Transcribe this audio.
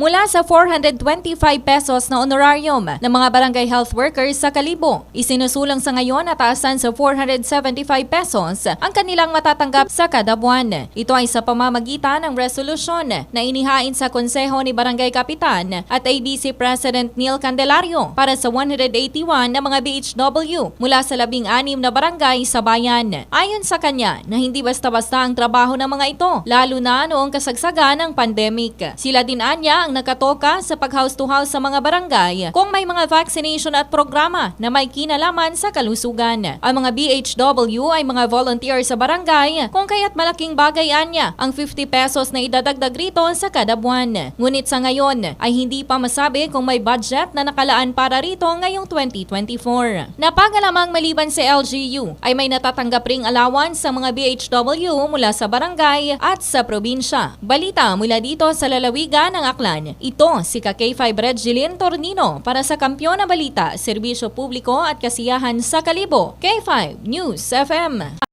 mula sa 425 pesos na honorarium ng mga barangay health workers sa Kalibo. Isinusulang sa ngayon na taasan sa 475 pesos ang kanilang matatanggap sa kada buwan. Ito ay sa pamamagitan ng resolusyon na inihain sa Konseho ni Barangay Kapitan at ABC President Neil Candelario para sa 181 na mga BHW mula sa labing anim na barangay sa bayan. Ayon sa kanya na hindi basta-basta ang trabaho ng mga ito, lalo na noong kasagsagan ng pandemic. Sila din anya ang nakatoka sa pag-house to house sa mga barangay kung may mga vaccination at programa na may kinalaman sa kalusugan. Ang mga BHW ay mga volunteer sa barangay kung kaya't malaking bagay anya ang 50 pesos na idadagdag rito sa kada buwan. Ngunit sa ngayon ay hindi pa masabi kung may budget na nakalaan para rito ngayong 2024. Napagalamang maliban sa LGU ay may natatanggap ring allowance sa mga BHW mula sa barangay at sa probinsya. Balita mula dito sa lalawigan ng Aklan. Ito si K5 Red Jillian Tornino para sa Kampiyon na Balita, Serbisyo Publiko at Kasiyahan sa Kalibo. K5 News FM.